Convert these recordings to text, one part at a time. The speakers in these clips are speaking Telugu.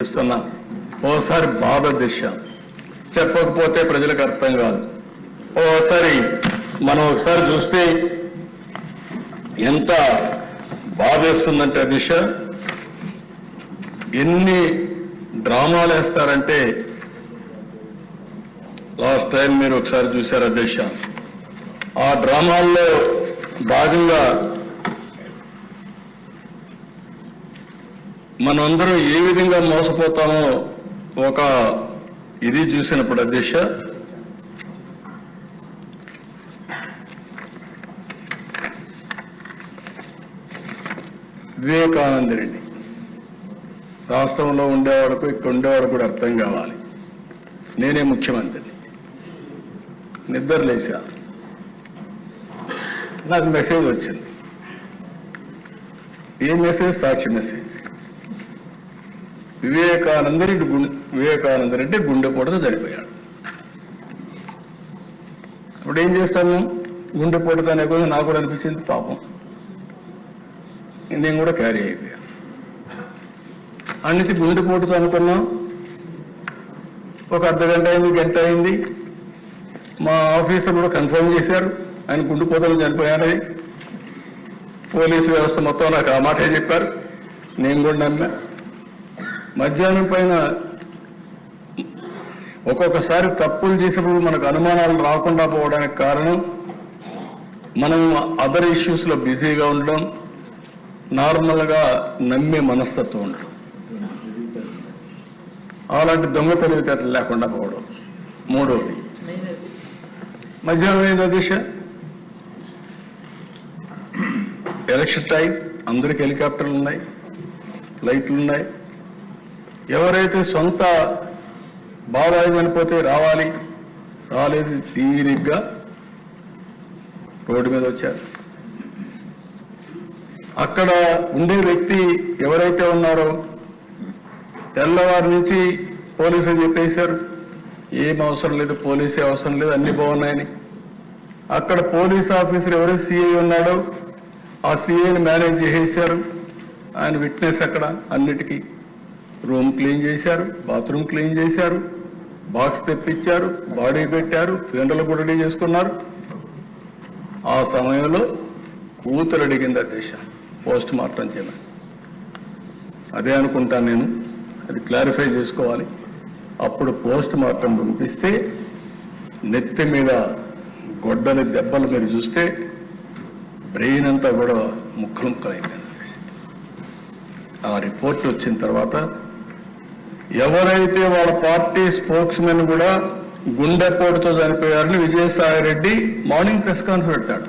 ఇస్తున్నా ఓసారి బాధ దిశ. చెప్పకపోతే ప్రజలకు అర్థం కాదు. ఓసారి మనం ఒకసారి చూస్తే ఎంత బాధేస్తుందంటే ఆ దిశ. ఎన్ని డ్రామాలు వేస్తారంటే లాస్ట్ టైం మీరు ఒకసారి చూశారు ఆ దిశ. ఆ డ్రామాల్లో భాగంగా మనందరం ఏ విధంగా మోసపోతామో ఒక ఇది చూసినప్పుడు అధ్యక్ష. వివేకానంద రెడ్డి. రాష్ట్రంలో ఉండేవాడుకు ఇక్కడ ఉండేవాడు కూడా అర్థం కావాలి. నేనే ముఖ్యమంత్రిని. నిద్ర లేచా నాకు మెసేజ్ వచ్చింది. ఏ మెసేజ్? సాక్షి మెసేజ్. వివేకానంద రెడ్డి గుండె వివేకానంద రెడ్డి గుండెపోటుతో చనిపోయాడు. ఇప్పుడు ఏం చేస్తాను? గుండెపోటుతో అనే కొంచెం నాకు కూడా అనిపించింది పాపం. నేను కూడా క్యారీ అయిపోయాను అన్నిటి గుండెపోటుతో అనుకున్నాం. ఒక అర్ధ గంట అయింది గంట అయింది. మా ఆఫీసర్ కూడా కన్ఫర్మ్ చేశారు. ఆయన గుండెపోతలు చనిపోయాడని. పోలీసు వ్యవస్థ మొత్తం నాకు ఆ మాటే చెప్పారు. నేను కూడా నమ్మా మధ్యాహ్నం పైన ఒక్కొక్కసారి తప్పులు చేసినప్పుడు మనకు అనుమానాలు రాకుండా పోవడానికి కారణం మనం అదర్ ఇష్యూస్లో బిజీగా ఉండడం నార్మల్గా నమ్మే మనస్తత్వం ఉండడం. అలాంటి దొంగ తెలివితేటలు లేకుండా పోవడం. మూడవది మధ్యాహ్నం ఏదో దిశ. ఎలక్షన్ టైం అందరికి హెలికాప్టర్లు ఉన్నాయి లైట్లు ఉన్నాయి. ఎవరైతే సొంత బాబాయి చనిపోతే రావాలి రాలేదు తీరిగ్గా రోడ్డు మీద వచ్చారు. అక్కడ ఉండే వ్యక్తి ఎవరైతే ఉన్నారో తెల్లవారి నుంచి పోలీసులు చెప్పేశారు ఏం అవసరం లేదు పోలీసే అవసరం లేదు అన్ని బాగున్నాయని. అక్కడ పోలీస్ ఆఫీసర్ ఎవరైతే సిఐ ఉన్నాడో ఆ సిఐని మేనేజ్ చేసేశారు. ఆయన విట్నెస్ అక్కడ అన్నిటికీ. రూమ్ క్లీన్ చేశారు బాత్రూమ్ క్లీన్ చేశారు బాక్స్ తెప్పించారు బాడీ పెట్టారు ఫెండలు కూడా రెడీ చేసుకున్నారు ఆ సమయంలో కూతురు అడిగింది అధ్యక్ష పోస్ట్ మార్టం చేయమని. అదే అనుకుంటాను నేను అది క్లారిఫై చేసుకోవాలి. అప్పుడు పోస్ట్ మార్టం పంపిస్తే నెత్తి మీద గొడ్డని దెబ్బలు మీరు చూస్తే బ్రెయిన్ అంతా కూడా ముక్కలు ముక్కలైపోయింది. ఆ రిపోర్ట్ వచ్చిన తర్వాత ఎవరైతే వాళ్ళ పార్టీ స్పోక్స్ మెన్ కూడా గుండెపోటుతో చనిపోయారని Vijayasai Reddy morning press conference పెట్టాడు.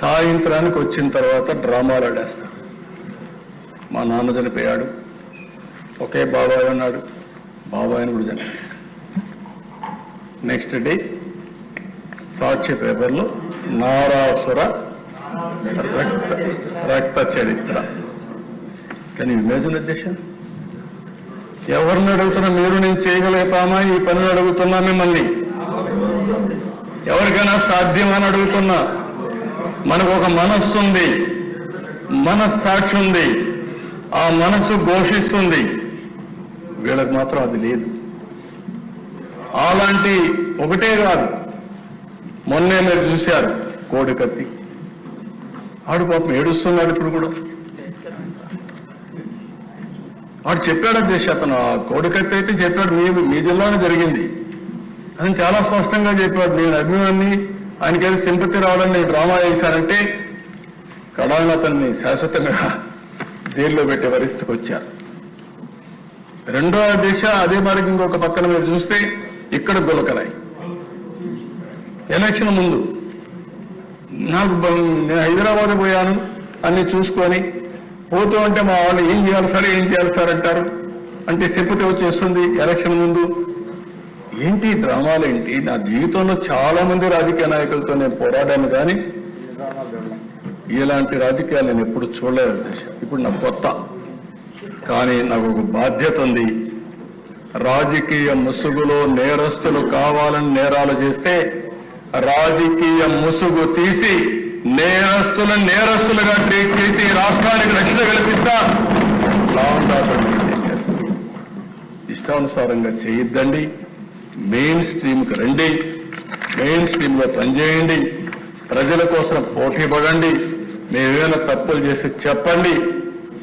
సాయంత్రానికి వచ్చిన తర్వాత డ్రామాలు ఆడేస్తాడు మా నాన్న చనిపోయాడు. ఒకే బాబాయ్ అన్నాడు బాబాయ్ని కూడా చనిపోయాడు నెక్స్ట్ డే సాక్షి పేపర్లో నారాసుర రక్త రక్త చరిత్ర. కానీ ఇమేజిన్ అధ్యక్ష ఎవరిని అడుగుతున్నా మీరు నేను చేయగలుగుతామా ఈ పనులు అడుగుతున్నా మిమ్మల్ని. ఎవరికైనా సాధ్యమని అడుగుతున్నా. మనకు ఒక మనస్సు ఉంది. మనస్సాక్షి ఉంది. ఆ మనస్సు ఘోషిస్తుంది. వీళ్ళకి మాత్రం అది లేదు. అలాంటి ఒకటే కాదు. మొన్నే మీరు చూశారు కోడి కత్తి ఆడు పాపం ఏడుస్తున్నాడు ఇప్పుడు కూడా. వాడు చెప్పాడు అధ్యక్ష అతను ఆ కోడికత్తి అయితే చెప్పాడు మీ మీ జిల్లాలో జరిగింది. అని చాలా స్పష్టంగా చెప్పాడు నేను అభిమాన్ని ఆయనకేదో సింపతి రావడం నేను డ్రామా చేశారంటే కడాన అతన్ని శాశ్వతంగా జైల్లో పెట్టే పరిస్థితికి వచ్చారు రెండో దిశ అదే మరి ఇంకొక పక్కన మీరు చూస్తే ఇక్కడ గులకరాయి. ఎలక్షన్ ముందు నాకు నేను హైదరాబాద్ పోయాను అన్ని చూసుకొని పోతూ అంటే మా వాళ్ళు ఏం చేయాలి సార్ ఏం చేయాలి సార్ అంటారు. అంటే చెప్పుతే వచ్చేస్తుంది ఎలక్షన్ ముందు. ఏంటి డ్రామాలు ఏంటి? నా జీవితంలో చాలా మంది రాజకీయ నాయకులతో నేను పోరాడాను కానీ ఇలాంటి రాజకీయాలు నేను ఎప్పుడు చూడలేదు ఇప్పుడు నాకు కొత్త. కానీ నాకు ఒక బాధ్యత ఉంది. రాజకీయ ముసుగులో నేరస్తులు కావాలని నేరాలు చేస్తే రాజకీయ ముసుగు తీసి నేరస్తులను నేరస్తులుగా ట్రీట్ చేసి రాష్ట్రానికి రక్షణ కల్పిస్తా. లాంగ్ ఆర్డర్ మెయింటైన్ ఇష్టానుసారంగా చేయొద్దండి. మెయిన్ స్ట్రీమ్కి రండి. మెయిన్ స్ట్రీమ్లో పనిచేయండి ప్రజల కోసం పోటీ పడండి. మేమేమైనా తప్పులు చేసి చెప్పండి.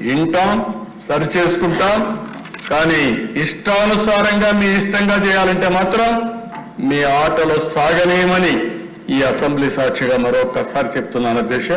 వింటాం సరి చేసుకుంటాం. కానీ ఇష్టానుసారంగా మీ ఇష్టంగా చేయాలంటే మాత్రం మీ ఆటలో సాగనేమని ఈ అసెంబ్లీ సాక్షిగా మరొకసారి చెప్తున్నాను అధ్యక్ష.